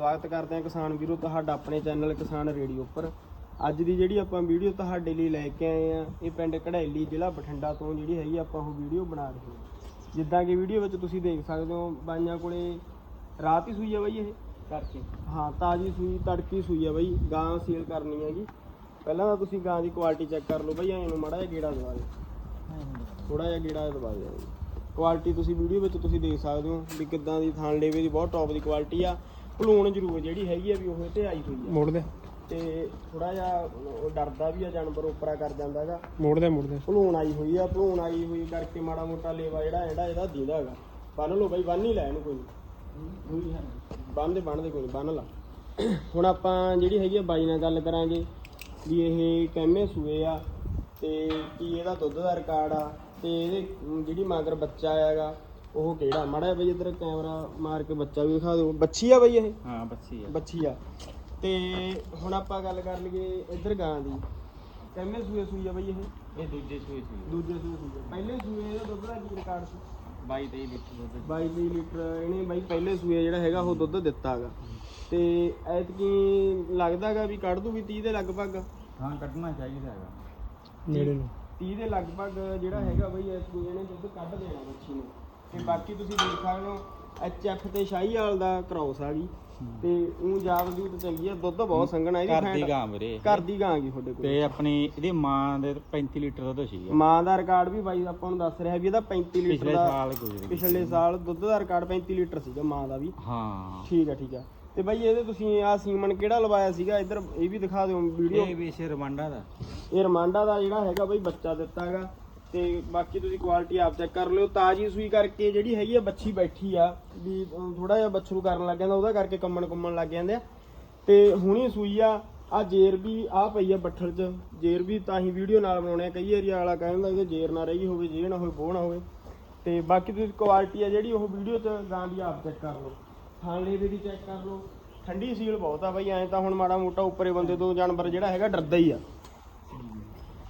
ਸਵਾਗਤ ਕਰਦੇ ਹਾਂ ਕਿਸਾਨ ਵੀਰੋ ਤੁਹਾਡਾ ਆਪਣੇ ਚੈਨਲ ਕਿਸਾਨ ਰੇਡੀਓ ਉੱਪਰ। ਅੱਜ ਦੀ ਜਿਹੜੀ ਆਪਾਂ ਵੀਡੀਓ ਤੁਹਾਡੇ ਲਈ ਲੈ ਕੇ ਆਏ ਆ ਇਹ ਪਿੰਡ ਕਢੈਲੀ ਜ਼ਿਲ੍ਹਾ ਬਠਿੰਡਾ ਤੋਂ ਜਿਹੜੀ ਹੈਗੀ ਆਪਾਂ ਉਹ ਵੀਡੀਓ ਬਣਾ ਰਹੇ ਹਾਂ। ਜਿੱਦਾਂ ਕਿ ਵੀਡੀਓ ਵਿੱਚ ਤੁਸੀਂ ਦੇਖ ਸਕਦੇ ਹੋ ਬਾਈਆਂ ਕੋਲੇ ਰਾਤ ਹੀ ਸੂਈ ਆ ਬਾਈ ਇਹ। ਕਰਕੇ। ਹਾਂ ਤਾਜੀ ਸੂਈ ਤੜਕੀ ਸੂਈ ਆ ਬਾਈ ਗਾਂ ਸੀਲ ਕਰਨੀ ਹੈਗੀ। ਪਹਿਲਾਂ ਤਾਂ ਤੁਸੀਂ ਗਾਂ ਦੀ ਕੁਆਲਿਟੀ ਚੈੱਕ ਕਰ ਲਓ ਬਾਈ ਐਂ ਨੂੰ ਮਾੜਾ ਜਿਹਾ ਗੇੜਾ ਦਵਾ ਦਿਓ। ਥੋੜਾ ਜਿਹਾ ਗੇੜਾ ਦਵਾ ਦਿਓ। ਕੁਆਲਿਟੀ ਤੁਸੀਂ ਵੀਡੀਓ ਵਿੱਚ ਤੁਸੀਂ ਦੇਖ ਸਕਦੇ ਹੋ ਵੀ ਕਿੱਦਾਂ ਦੀ ਥਾਣ ਲੇਵੇ ਦੀ ਬਹੁਤ ਟੌਪ ਦੀ ਕੁਆਲਿਟੀ ਆ। ਭਲੂਣ ਜ਼ਰੂਰ ਜਿਹੜੀ ਹੈਗੀ ਆ ਵੀ ਉਹ ਤੇ ਆਈ ਹੋਈ ਆ। ਮੋੜ ਦੇ। ਤੇ ਥੋੜਾ ਜਿਹਾ ਉਹ ਡਰਦਾ ਵੀ ਆ ਜਾਨਵਰ ਉੱਪਰਾ ਕਰ ਜਾਂਦਾ ਹੈਗਾ। ਮੋੜ ਦੇ ਮੋੜ ਦੇ। ਭਲੂਣ ਆਈ ਹੋਈ ਆ ਭਲੂਣ ਆਈ ਹੋਈ ਕਰਕੇ ਮਾੜਾ ਮੋਟਾ ਲੇਵਾ ਜਿਹੜਾ ਜਿਹੜਾ ਇਹਦਾ ਦੀਦਾ ਹੈਗਾ। ਬੰਨ ਲਓ ਬਾਈ ਬੰਨ ਹੀ ਲੈ ਇਹਨੂੰ ਕੋਈ ਨਹੀਂ ਬੰਨ ਦੇ ਬੰਨ ਦੇ ਕੋਈ ਨਹੀਂ ਬੰਨ ਲਾ। ਹੁਣ ਆਪਾਂ ਜਿਹੜੀ ਹੈਗੀ ਆ ਬਾਈ ਨਾਲ ਗੱਲ ਕਰਾਂਗੇ ਵੀ ਇਹ ਕਿੰਨੇ ਸੂਏ ਆ ਤੇ ਕੀ ਇਹਦਾ ਦੁੱਧ ਦਾ ਰਿਕਾਰਡ ਆ ਤੇ ਇਹਦੇ ਜਿਹੜੀ ਮਗਰ ਬੱਚਾ ਆਇਆਗਾ ਉਹ ਕਿਹੜਾ? ਮਾੜਾ ਬਈ ਇਧਰ ਕੈਮਰਾ ਮਾਰ ਕੇ ਬੱਚਾ ਵੀ ਦਿਖਾ ਦਿਓ। ਬੱਚੀ ਆ ਬਈ ਇਹ? ਹਾਂ ਬੱਚੀ ਆ। ਬੱਚੀ ਆ। ਤੇ ਹੁਣ ਆਪਾਂ ਗੱਲ ਕਰ ਲਈਏ ਇੱਧਰ ਗਾਂ ਦੀ। ਕਿੰਨੇ ਸੂਏ ਸੂਈ ਆ ਬਈ ਇਹ? ਇਹ ਦੂਜੇ ਸੂਏ ਸੀ ਦੂਜੇ ਸੂਏ ਸੂਈ ਪਹਿਲੇ ਸੂਏ ਇਹਦਾ ਦੁੱਧ ਦਾ ਕੀ ਰਿਕਾਰਡ ਸੀ? 22 23 ਲੀਟਰ ਦੁੱਧ 22 ਲੀਟਰ ਇਹਨੇ ਬਾਈ ਪਹਿਲੇ ਸੂਏ ਜਿਹੜਾ ਹੈਗਾ ਉਹ ਦੁੱਧ ਦਿੱਤਾ ਹੈਗਾ ਤੇ ਐਤਕੀ ਲੱਗਦਾਗਾ ਵੀ ਕੱਢ ਦੂਗੀ 30 ਦੇ ਲਗਭਗ? ਹਾਂ ਕੱਢਣਾ ਚਾਹੀਦਾ ਹੈਗਾ। ਨੇੜੇ ਨੂੰ। 30 ਦੇ ਲਗਭਗ ਜਿਹੜਾ ਹੈਗਾ ਬਈ ਐਤਕੀ ਇਹਨੇ ਦੁੱਧ ਕੱਢ ਦੇਣਾ ਬੱਚੀ ਨੂੰ। ਤੇ ਬਾਕੀ ਤੁਸੀਂ ਦੇਖ ਸਕਦੇ ਹੋ ਐਚਐਫ ਤੇ ਸ਼ਾਹੀਵਾਲ ਦਾ ਕ੍ਰੋਸ ਆ ਗਈ ਤੇ ਉਹ ਜਾਬ ਦੀ ਚੰਗੀ ਆ ਦੁੱਧ ਬਹੁਤ ਸੰਘਣਾ ਇਹਦੀ ਘਰ ਦੀ ਗਾਂ ਵੀਰੇ। ਘਰ ਦੀ ਗਾਂ ਗਈ ਤੁਹਾਡੇ ਕੋਲ। ਤੇ ਆਪਣੀ ਇਹਦੀ ਮਾਂ ਦੇ 35 ਲੀਟਰ ਦੁੱਧ ਸੀਗਾ। ਮਾਂ ਦਾ ਰਿਕਾਰਡ ਵੀ ਬਾਈ ਆਪਾਂ ਨੂੰ ਦੱਸ ਰਿਹਾ ਵੀ ਇਹਦਾ 35 ਲੀਟਰ ਪਿਛਲੇ ਦਾ ਪਿਛਲੇ ਸਾਲ ਦੁੱਧ ਦਾ ਰਿਕਾਰਡ 35 ਲੀਟਰ ਸੀਗਾ ਮਾਂ ਦਾ ਵੀ। ਹਾਂ। ਠੀਕ ਆ ਠੀਕ ਆ। ਤੇ ਬਾਈ ਇਹਦੇ ਤੁਸੀਂ ਆ ਸੀਮਨ ਕਿਹੜਾ ਲਵਾਇਆ ਸੀਗਾ? ਇੱਧਰ ਇਹ ਵੀ ਦਿਖਾ ਦਿਓ ਵੀਡੀਓ। ਇਹ ਵੀ ਸ਼ੇਰ ਰਮਾਂਡਾ ਦਾ। ਇਹ ਰਮਾਂਡਾ ਦਾ ਜਿਹੜਾ ਹੈਗਾ ਬਾਈ ਬੱਚਾ ਦਿੱਤਾ ਹੈਗਾ। ਤੇ ਬਾਕੀ ਤੁਸੀਂ ਕੁਆਲਿਟੀ ਆਪ ਚੈੱਕ ਕਰ ਲਿਓ। ਤਾਜੀ ਸੂਈ ਕਰਕੇ ਜਿਹੜੀ ਹੈਗੀ ਆ, ਬੱਚੀ ਬੈਠੀ ਆ, ਵੀ ਥੋੜਾ ਜਿਹਾ ਬੱਛਰੂ ਕਰਨ ਲੱਗ ਜਾਂਦਾ, ਉਹਦਾ ਕਰਕੇ ਕੰਮਣ ਕੁੰਮਣ ਲੱਗ ਜਾਂਦੇ ਆ। ਤੇ ਹੁਣੀ ਸੂਈ ਆ ਆ ਜੇਰ ਵੀ ਆ ਪਈ ਆ ਬੱਠਲ 'ਚ। ਜੇਰ ਵੀ ਤਾਂ ਹੀ ਵੀਡੀਓ ਨਾਲ ਬਣਾਉਣੇ ਆ, ਕਈ ਏਰੀਆ ਵਾਲਾ ਕਹਿੰਦਾ ਇਹਦੇ ਜੇਰ ਨਾ ਰਹੀ ਹੋਵੇ ਜੇ ਨਾ ਹੋਵੇ, ਬੋਹ ਨਾ ਹੋਵੇ। ਤੇ ਬਾਕੀ ਤੁਸੀਂ ਕੁਆਲਿਟੀ ਆ ਜਿਹੜੀ ਉਹ ਵੀਡੀਓ 'ਚ, ਗਾਂ ਦੀ ਆਪ ਚੈੱਕ ਕਰ ਲਓ। ਥਾਣ ਲੇਵੇ ਦੀ ਚੈੱਕ ਕਰ ਲਓ। ਠੰਡੀ ਸੀਲ ਬਹੁਤ ਆ ਬਈ, ਐਂ ਤਾਂ ਹੁਣ ਮਾੜਾ ਮੋਟਾ ਉੱਪਰੇ ਬੰਦੇ ਤੋਂ ਜਾਨਵਰ ਜਿਹੜਾ ਹੈਗਾ ਡਰਦਾ ਹੀ ਆ।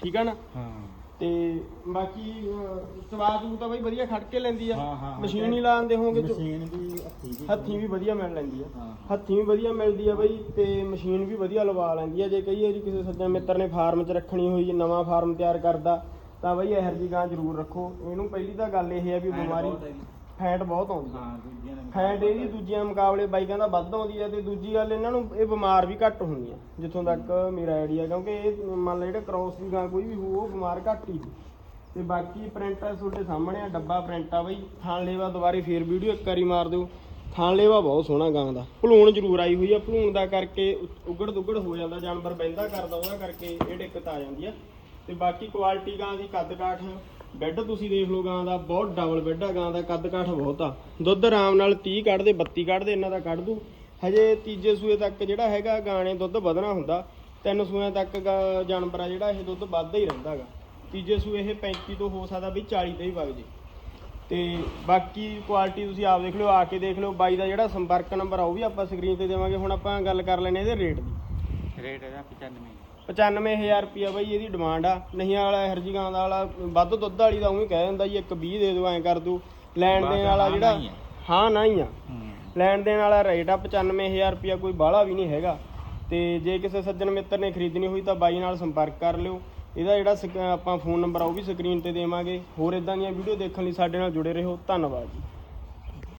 ਠੀਕ ਆ ਨਾ? ਹਾਂ। ਤੇ ਬਾਕੀ ਸਵਾਦ ਨੂੰ ਤਾਂ ਬਈ ਵਧੀਆ ਖੜ ਕੇ ਲੈਂਦੀ ਆ। ਹਾਂ, ਹਾਂ। ਮਸ਼ੀਨ ਹੀ। ਲਾਉਂਦੇ ਹੋਗੇ ਮਸ਼ੀਨ ਵੀ ਹੱਥੀ ਵੀ ਹੱਥੀਂ ਵੀ ਵਧੀਆ ਮਿਲ ਲੈਂਦੀ ਆ। ਹਾਂ ਹੱਥੀਂ ਵੀ ਵਧੀਆ ਮਿਲਦੀ ਆ ਬਈ ਤੇ ਮਸ਼ੀਨ ਵੀ ਵਧੀਆ ਲਵਾ ਲੈਂਦੀ ਆ। ਜੇ ਕਈ ਵਾਰੀ ਕਿਸੇ ਸੱਜਣ ਮਿੱਤਰ ਨੇ ਫਾਰਮ 'ਚ ਰੱਖਣੀ ਹੋਈ ਨਵਾਂ ਫਾਰਮ ਤਿਆਰ ਕਰਦਾ ਤਾਂ ਬਈ ਇਹੋ ਜਿਹੀ ਗਾਂ ਜ਼ਰੂਰ ਰੱਖੋ। ਇਹਨੂੰ ਪਹਿਲੀ ਤਾਂ ਗੱਲ ਇਹ ਹੈ ਵੀ ਬਿਮਾਰੀ ਫੈਟ ਬਹੁਤ ਆਉਂਦੀ ਹਾਂ। ਦੂਜਿਆਂ ਫੈਟ ਇਹਦੀ ਦੂਜੀਆਂ ਮੁਕਾਬਲੇ ਬਾਈਕਾਂ ਦਾ ਵੱਧ ਆਉਂਦੀ ਹੈ ਤੇ ਦੂਜੀ ਗੱਲ ਇਹਨਾਂ ਨੂੰ ਇਹ ਬਿਮਾਰ ਵੀ ਘੱਟ ਹੁੰਦੀਆਂ ਜਿੱਥੋਂ ਤੱਕ ਮੇਰਾ ਆਈਡੀਆ ਕਿਉਂਕਿ ਇਹ ਮੰਨ ਲਾ ਜਿਹੜਾ ਕ੍ਰੋਸ ਦੀ ਗਾਂ ਕੋਈ ਵੀ ਹੋਊ ਉਹ ਬਿਮਾਰ ਘੱਟ ਹੀ ਹੋਊ। ਤੇ ਬਾਕੀ ਪ੍ਰਿੰਟ ਆ ਤੁਹਾਡੇ ਸਾਹਮਣੇ ਆ ਡੱਬਾ ਪ੍ਰਿੰਟ ਆ ਬਈ। ਥਾਣ ਲੇਵਾ ਦੁਬਾਰੇ ਫੇਰ ਵੀਡੀਓ ਇੱਕ ਵਾਰੀ ਮਾਰ ਦਿਓ। ਥਾਣ ਲੇਵਾ ਬਹੁਤ ਸੋਹਣਾ ਗਾਂ ਦਾ। ਭਲੂਣ ਜ਼ਰੂਰ ਆਈ ਹੋਈ ਆ ਭਲੂਣ ਦਾ ਕਰਕੇ ਉ- ਉਗੜ ਦੁਗੜ ਹੋ ਜਾਂਦਾ ਜਾਨਵਰ ਬਹਿੰਦਾ ਕਰਦਾ ਉਹਦਾ ਕਰਕੇ ਇਹ ਦਿੱਕਤ ਆ ਜਾਂਦੀ ਆ। ਤੇ ਬਾਕੀ ਕੁਆਲਿਟੀ ਗਾਂ ਦੀ ਕੱਦ ਕਾਠ ਬੈੱਡ ਤੁਸੀਂ ਦੇਖ ਲਓ ਗਾਂ ਦਾ, ਬਹੁਤ ਡਬਲ ਬੈੱਡ ਆ ਗਾਂ ਦਾ, ਕੱਦ ਕਾਠ ਬਹੁਤ ਆ। ਦੁੱਧ ਆਰਾਮ ਨਾਲ 30 ਕੱਢਦੇ 32 ਕੱਢਦੇ ਇਹਨਾਂ ਦਾ ਕੱਢ ਦੂ। ਹਜੇ ਤੀਜੇ ਸੂਏ ਤੱਕ ਜਿਹੜਾ ਹੈਗਾ ਗਾਂ ਨੇ ਦੁੱਧ ਵਧਣਾ ਹੁੰਦਾ। ਤਿੰਨ ਸੂਏ ਤੱਕ ਗਾ- ਜਾਨਵਰ ਆ ਜਿਹੜਾ ਇਹ ਦੁੱਧ ਵੱਧਦਾ ਹੀ ਰਹਿੰਦਾ ਗਾ। ਤੀਜੇ ਸੂਏ ਇਹ 35 ਤੋਂ ਹੋ ਸਕਦਾ ਵੀ 40 ਤੇ ਹੀ ਵਗ ਜੇ। ਤੇ ਬਾਕੀ ਕੁਆਲਿਟੀ ਤੁਸੀਂ ਆਪ ਦੇਖ ਲਿਓ, ਆ ਕੇ ਦੇਖ ਲਿਓ, ਬਾਈ ਦਾ ਜਿਹੜਾ ਸੰਪਰਕ ਨੰਬਰ ਆ ਉਹ ਵੀ ਆਪਾਂ ਸਕਰੀਨ ਤੇ ਦੇਵਾਂਗੇ। ਹੁਣ ਆਪਾਂ ਗੱਲ ਕਰ ਲੈਨੇ ਇਹਦੇ ਰੇਟ ਦੀ। ਰੇਟ ਇਹਦਾ 95 95000 ਰੁਪਿਆ ਬਾਈ ਇਹਦੀ ਡਿਮਾਂਡ ਆ। ਨਹੀਂ ਵਾਲਾ ਹਰਜੀ ਗਾਂ ਦਾ ਵਾਲਾ ਵੱਧ ਦੁੱਧ ਵਾਲੀ ਦਾ ਉਹੀ ਕਹਿ ਦਿੰਦਾ ਜੀ ਇੱਕ 20 ਦੇ ਦਿਓ ਐਂ ਕਰ ਦੂ। ਲੈਣ ਦੇਣ ਵਾਲਾ ਜਿਹੜਾ। ਹਾਂ ਨਹੀਂ ਆ। ਲੈਣ ਦੇਣ ਵਾਲਾ ਰੇਟ ਆ 95000 ਰੁਪਿਆ ਕੋਈ ਬਾਹਲਾ ਵੀ ਨਹੀਂ ਹੈਗਾ। ਤੇ ਜੇ ਕਿਸੇ ਸੱਜਣ ਮਿੱਤਰ ਨੇ ਖਰੀਦਣੀ ਹੋਈ ਤਾਂ ਬਾਈ ਨਾਲ ਸੰਪਰਕ ਕਰ ਲਿਓ। ਇਹਦਾ ਜਿਹੜਾ ਆਪਾਂ ਫੋਨ ਨੰਬਰ ਆ ਉਹ ਵੀ ਸਕਰੀਨ ਤੇ ਦੇਵਾਂਗੇ। ਹੋਰ ਇਦਾਂ ਦੀਆਂ ਵੀਡੀਓ ਦੇਖਣ ਲਈ ਸਾਡੇ ਨਾਲ ਜੁੜੇ ਰਹੋ। ਧੰਨਵਾਦ ਜੀ।